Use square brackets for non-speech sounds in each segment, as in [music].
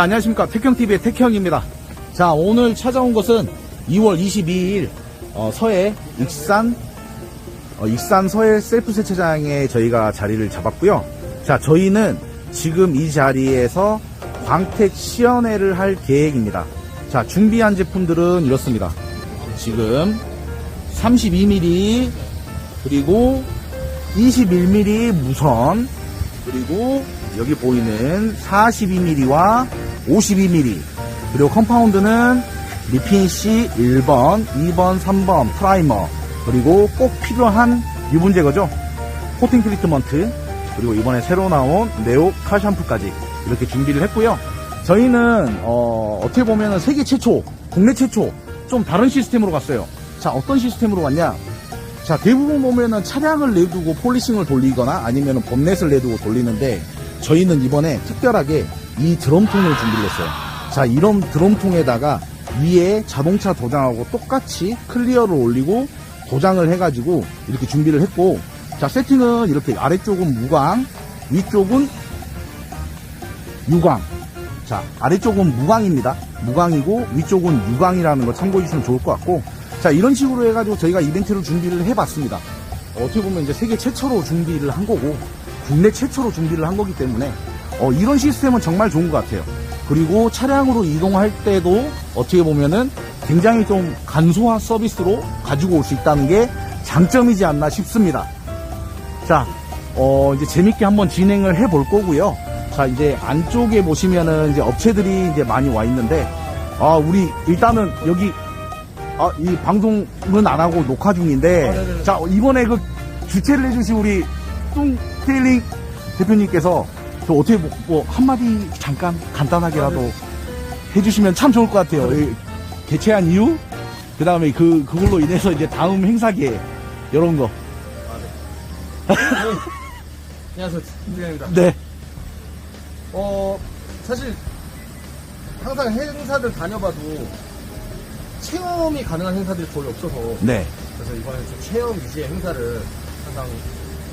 자, 안녕하십니까. 태형TV의 태형입니다. 자, 오늘 찾아온 것은 2월 22일, 어, 서해 익산, 어, 익산 서해 셀프 세차장에 저희가 자리를 잡았고요. 자, 저희는 지금 이 자리에서 광택 시연회를 할 계획입니다. 자, 준비한 제품들은 이렇습니다. 지금 32mm, 그리고 21mm 무선, 그리고 여기 보이는 42mm와 52mm 그리고 컴파운드는 리핀C 1번, 2번, 3번 프라이머. 그리고 꼭 필요한 유분 제거죠. 코팅 트리트먼트. 그리고 이번에 새로 나온 네오 칼 샴푸까지 이렇게 준비를 했고요. 저희는 어, 떻게 보면 세계 최초 국내 최초 좀 다른 시스템으로 갔어요. 자 어떤 시스템으로 갔냐? 자, 대부분 보면은 차량을 내두고 폴리싱을 돌리거나 아니면 범넷을 내두고 돌리는데 저희는 이번에 특별하게 이 드럼통을 준비를 했어요. 자, 이런 드럼통에다가 위에 자동차 도장하고 똑같이 클리어를 올리고 도장을 해가지고 이렇게 준비를 했고 자, 세팅은 이렇게 아래쪽은 무광, 위쪽은 유광. 자, 아래쪽은 무광입니다. 무광이고 위쪽은 유광이라는 걸 참고해 주시면 좋을 것 같고 자, 이런 식으로 해가지고 저희가 이벤트를 준비를 해봤습니다. 어떻게 보면 이제 세계 최초로 준비를 한 거고, 국내 최초로 준비를 한 거기 때문에, 어, 이런 시스템은 정말 좋은 것 같아요. 그리고 차량으로 이동할 때도 어떻게 보면은 굉장히 좀 간소한 서비스로 가지고 올 수 있다는 게 장점이지 않나 싶습니다. 자, 어, 이제 재밌게 한번 진행을 해 볼 거고요. 자, 이제 안쪽에 보시면은 이제 업체들이 이제 많이 와 있는데, 아, 우리 일단은 여기 아, 이 방송은 안 하고 녹화 중인데, 자, 이번에 그 주최를 해주신 우리 뚱테일링 대표님께서 저 어떻게 뭐, 뭐 한마디 잠깐 간단하게라도 해주시면 참 좋을 것 같아요. 이 개최한 이유, 그 다음에 그, 그걸로 인해서 이제 다음 행사기에 이런 거. 안녕하세요, 김대현입니다. 네. 어, 사실, 항상 행사들 다녀봐도, 체험이 가능한 행사들이 거의 없어서, 네. 그래서 이번에 좀 체험 위주의 행사를 항상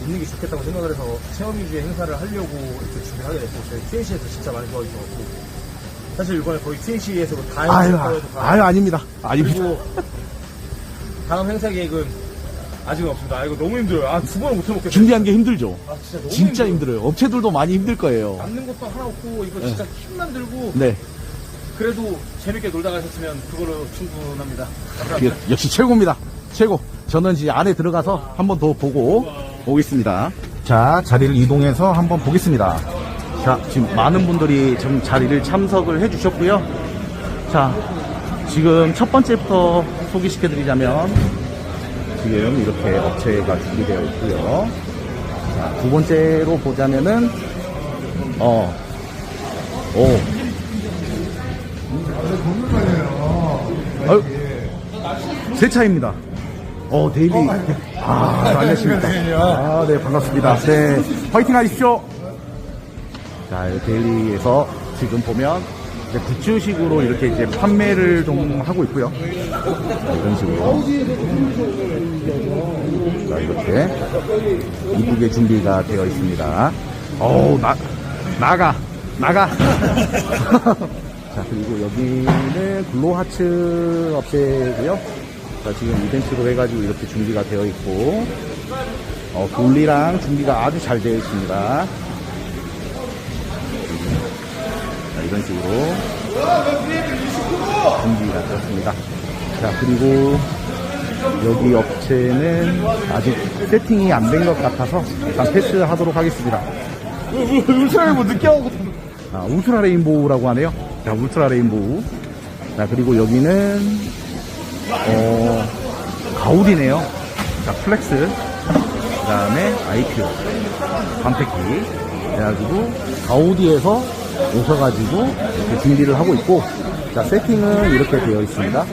있는 게 좋겠다고 생각을 해서, 체험 위주의 행사를 하려고 이렇게 준비를 하게 됐고, 저희 TNC에서 진짜 많이 도와주셔서 사실 이번에 거의 TNC에서 다 아유, 다 아유, 아닙니다. 아닙니다. 그리고, 다음 행사 계획은 아직은 없습니다. 아, 이거 너무 힘들어요. 아, 두 번을 못 해먹겠어요. 준비한 게 힘들죠. 아, 진짜 너무 진짜 힘들어요. 업체들도 많이 힘들 거예요. 남는 것도 하나 없고 이거 진짜 힘만 들고 네. 그래도 재밌게 놀다 가셨으면 그거로 충분합니다. 예, 감사합니다. 역시 최고입니다. 최고. 저는 이제 안에 들어가서 한 번 더 보고 오겠습니다. 자, 자리를 이동해서 한번 보겠습니다. 자, 지금 많은 분들이 좀 자리를 참석을 해 주셨고요. 자, 지금 첫 번째부터 소개시켜 드리자면 지금 이렇게 업체가 준비되어 있고요. 자, 두 번째로 보자면은 어, 오, 아유, 세차입니다. 어, 데일리. 아, 안녕하십니까. 아, 네, 반갑습니다. 네, 화이팅 하십시오. 자, 이 데일리에서 지금 보면 이제 굿즈식으로 이렇게 이제 판매를 좀 하고 있고요. 자, 이런 식으로. 자, 이렇게 이쁘게 준비가 되어 있습니다. 어우, 나, 나가, 나가. [laughs] 자, 그리고 여기는 글로하츠 업체고요 자, 지금 이벤트로 해가지고 이렇게 준비가 되어 있고, 어, 돌리랑 준비가 아주 잘 되어 있습니다. 자, 이런 식으로 준비가 되었습니다. 자, 그리고 여기 업체는 아직 세팅이 안 된 것 같아서 일단 패스하도록 하겠습니다. 울트라를 뭐 늦게 하고. 아, 울트라 레인보우라고 하네요. 자, 울트라 레인보우. 자, 그리고 여기는, 어, 가우디네요. 자, 플렉스. 그 다음에 아이큐. 광택기. 그래가지고, 가우디에서 오셔가지고, 이렇게 준비를 하고 있고, 자, 세팅은 이렇게 되어 있습니다.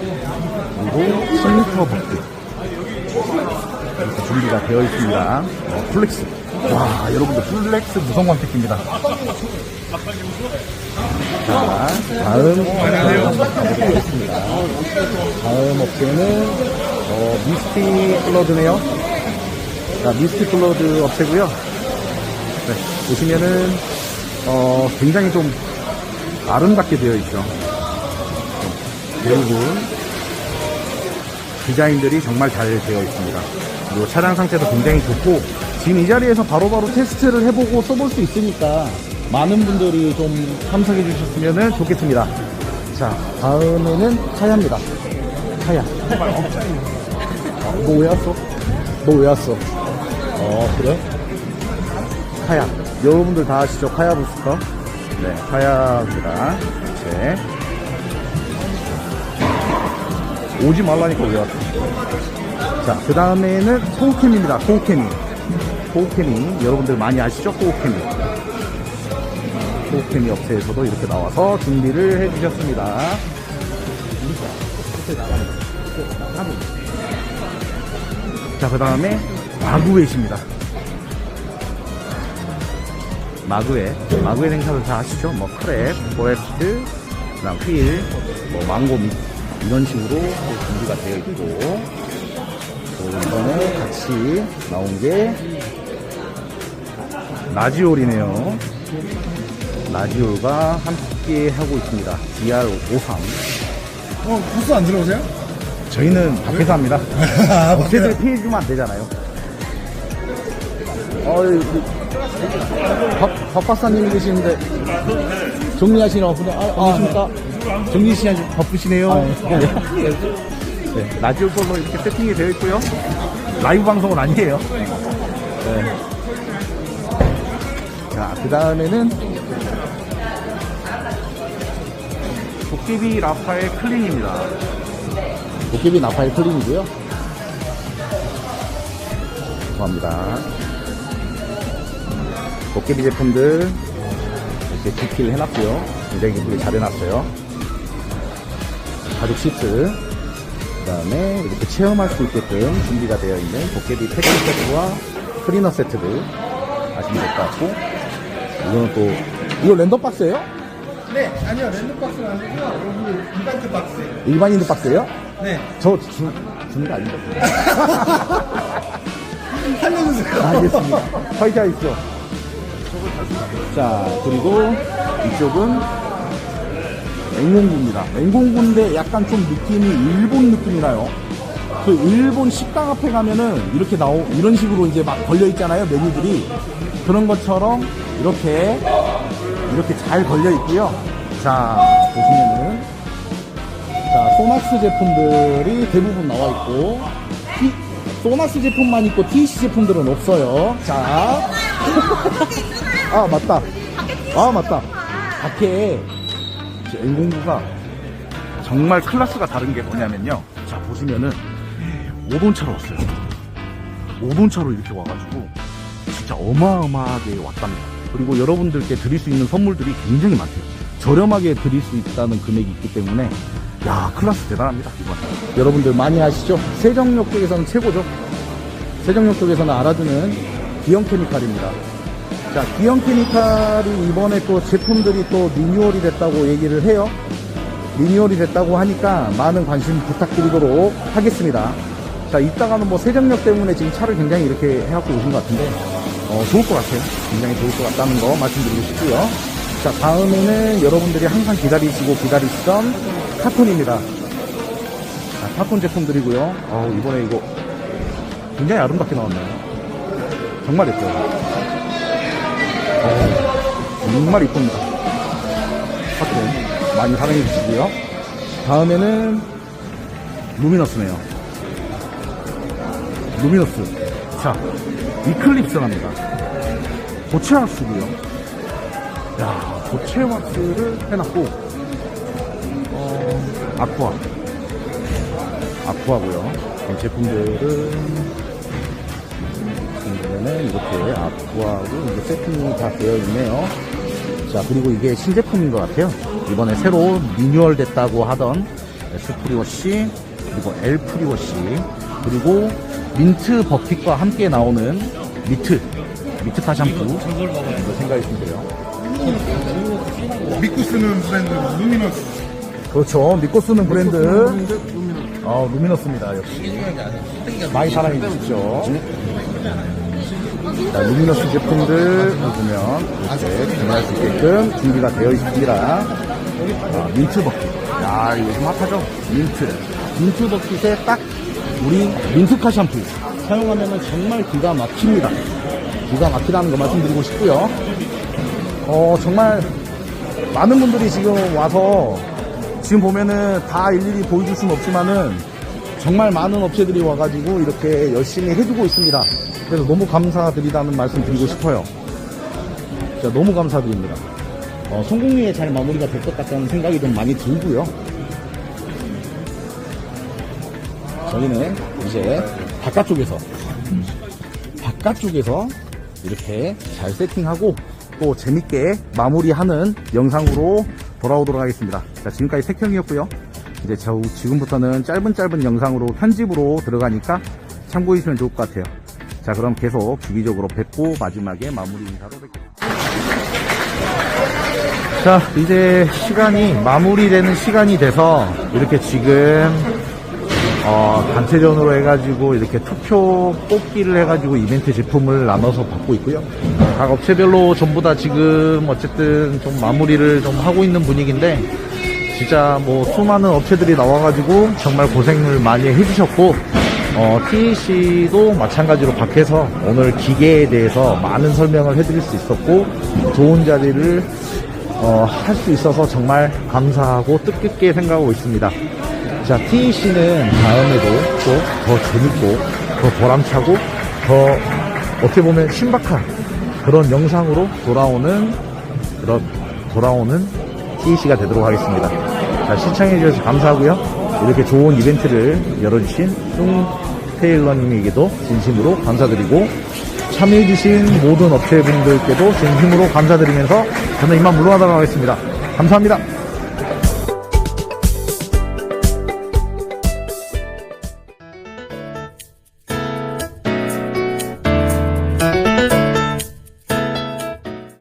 그리고 10m 버트. 이렇게 준비가 되어 있습니다. 어, 플렉스. 와, 여러분들 플렉스 무성 광택기입니다. 자, 다음 업체겠습니다. 다음 업체는 어, 미스티 플러드네요. 자, 미스티 플러드 업체고요. 네, 보시면은 어, 굉장히 좀 아름답게 되어 있죠. 대부분 디자인들이 정말 잘 되어 있습니다. 그리고 차량 상태도 굉장히 좋고 지금 이 자리에서 바로바로 테스트를 해보고 써볼 수 있으니까 많은 분들이 좀 참석해 주셨으면 좋겠습니다. 자, 다음에는 카야입니다. 카야. 너왜 왔어? 너 왜 왔어? 어, 그래? 카야. 여러분들 다 아시죠? 카야 부스터? 네, 카야입니다. 네. 오지 말라니까 왜 왔어? 자, 그 다음에는 코우캠입니다. 코우캠이. 코우캠이. 여러분들 많이 아시죠? 코우캠이. 코우캠이 업체에서도 이렇게 나와서 준비를 해주셨습니다. 자, 그 다음에 마구웨이십니다. 마구에 마구에 행사를 다 아시죠? 뭐 크랩, 포레스트, 그다음 휠, 뭐 망고 미 이런 식으로 또 준비가 되어 있고 또 이번에 같이 나온 게 라지올이네요. 라지올과 함께 하고 있습니다. DR53. 어, 부스 안 들어오세요? 저희는 밖에서 합니다. [laughs] [laughs] 업체들 피해주면 안 되잖아요. 어이, 그, 박, 박 박사님이 계시는데, 정리하시는 분이, 아, 안녕하십니까? 정리 씨 아주 바쁘시네요. 네. 네, [laughs] 라디오 걸로 이렇게 세팅이 되어 있고요. 라이브 방송은 아니에요. 네. 자, 그 다음에는, 도깨비 라파의 클린입니다. 도깨비 나파의 클린이고요. 감사합니다. 도깨비 제품들 이렇게 디키를 해놨고요. 굉장히 예쁘게 잘 해놨어요. 가죽 시트, 그 다음에 이렇게 체험할 수 있게끔 준비가 되어 있는 도깨비 패킹 세트와 클리너 세트들 아시면 될 것 같고, 이거는 또, 이거 랜덤 박스예요? 네, 아니요, 랜드박스는 아니고요. 여기 이벤트 박스예요. 일반인들 박스예요? 네. 저 주, 주는 거 아닌데. [laughs] 살려주세요. 알겠습니다. 화이팅 하십시오. 자, 그리고 이쪽은 냉공구입니다. 냉공구인데 약간 좀 느낌이 일본 느낌이 나요. 그 일본 식당 앞에 가면은 이렇게 나오, 이런 식으로 이제 막 걸려 있잖아요, 메뉴들이. 그런 것처럼 이렇게, 이렇게 잘 걸려 있고요. 자, 보시면은. 자, 소낙스 제품들이 대부분 나와 있고, 티, 소낙스 제품만 있고 TC 제품들은 없어요. 자. [laughs] 아, 맞다. 아, 맞다. 밖에 N09가 정말 클래스가 다른 게 뭐냐면요. 자, 보시면은 5돈차로 왔어요. 5돈차로 이렇게 와가지고 진짜 어마어마하게 왔답니다. 그리고 여러분들께 드릴 수 있는 선물들이 굉장히 많대요. 저렴하게 드릴 수 있다는 금액이 있기 때문에 야 클래스 대단합니다 이번 여러분들 많이 아시죠? 세정역 쪽에서는 최고죠. 세정역 쪽에서는 알아주는 기영 케미칼입니다. 자, 기영 케미칼이 이번에 또 제품들이 또 리뉴얼이 됐다고 얘기를 해요. 리뉴얼이 됐다고 하니까 많은 관심 부탁드리도록 하겠습니다. 자, 이따가는 뭐 세정역 때문에 지금 차를 굉장히 이렇게 해갖고 오신 것 같은데, 어, 좋을 것 같아요. 굉장히 좋을 것 같다는 거 말씀드리고 싶고요. 자, 다음에는 여러분들이 항상 기다리시고 기다리시던 카톤입니다. 자, 카톤 제품들이고요. 어, 이번에 이거 굉장히 아름답게 나왔네요. 정말 예뻐요. 어, 정말 이쁩니다. 카톤 많이 사랑해 주시고요. 다음에는 루미너스네요. 루미너스. 자, 이클립스랍니다. 고체 왁스고요. 야, 고체 왁스를 해놨고, 어, 아쿠아. 아쿠아고요. 이 제품들은 보면은 이렇게 아쿠아하고 이게 세팅이 다 되어 있네요. 자, 그리고 이게 신제품인 것 같아요. 이번에 새로 리뉴얼 됐다고 하던 스프리워시, 그리고 엘프리워시, 그리고 민트 버킷과 함께 나오는 미트, 미트파 샴푸. 이거 생각하시면 돼요. 믿고 쓰는 브랜드 루미너스. 그렇죠. 믿고 쓰는 브랜드. 어, 루미너스입니다, 역시. 많이 사랑해 주십시오. 자, 루미너스 제품들 보면 이렇게 구매할 수 있게끔 준비가 되어 있습니다. 아, 민트 버킷. 야, 요즘 핫하죠? 민트. 민트 버킷에 딱 우리 민트카 샴푸 사용하면 정말 기가 막힙니다. 기가 막히다는 거 말씀드리고 싶고요. 어, 정말 많은 분들이 지금 와서 지금 보면은 다 일일이 보여줄 수는 없지만은 정말 많은 업체들이 와가지고 이렇게 열심히 해주고 있습니다. 그래서 너무 감사드리다는 말씀 드리고 싶어요. 진짜 너무 감사드립니다. 어, 성공리에 잘 마무리가 될 것 같다는 생각이 좀 많이 들고요. 저희는 이제 바깥쪽에서 바깥쪽에서 이렇게 잘 세팅하고 또 재밌게 마무리하는 영상으로 돌아오도록 하겠습니다. 자, 지금까지 택형이었고요. 이제 저 지금부터는 짧은 짧은 영상으로 편집으로 들어가니까 참고해 주시면 좋을 것 같아요. 자, 그럼 계속 주기적으로 뵙고 마지막에 마무리 인사로 뵙겠습니다. 자, 이제 시간이 마무리되는 시간이 돼서 이렇게 지금 어, 단체전으로 해가지고 이렇게 투표 뽑기를 해가지고 이벤트 제품을 나눠서 받고 있고요. 각 업체별로 전부 다 지금 어쨌든 좀 마무리를 좀 하고 있는 분위기인데 진짜 뭐 수많은 업체들이 나와가지고 정말 고생을 많이 해주셨고 어, TEC도 마찬가지로 밖에서 오늘 기계에 대해서 많은 설명을 해드릴 수 있었고 좋은 자리를 어, 할 수 있어서 정말 감사하고 뜻깊게 생각하고 있습니다. 자, TEC는 다음에도 또 더 재밌고, 더 보람차고, 더 어떻게 보면 신박한 그런 영상으로 돌아오는, 그런, 돌아오는 TEC가 되도록 하겠습니다. 자, 시청해주셔서 감사하고요. 이렇게 좋은 이벤트를 열어주신 뚱 테일러님에게도 진심으로 감사드리고, 참여해주신 모든 업체분들께도 진심으로 감사드리면서 저는 이만 물러나도록 하겠습니다. 감사합니다.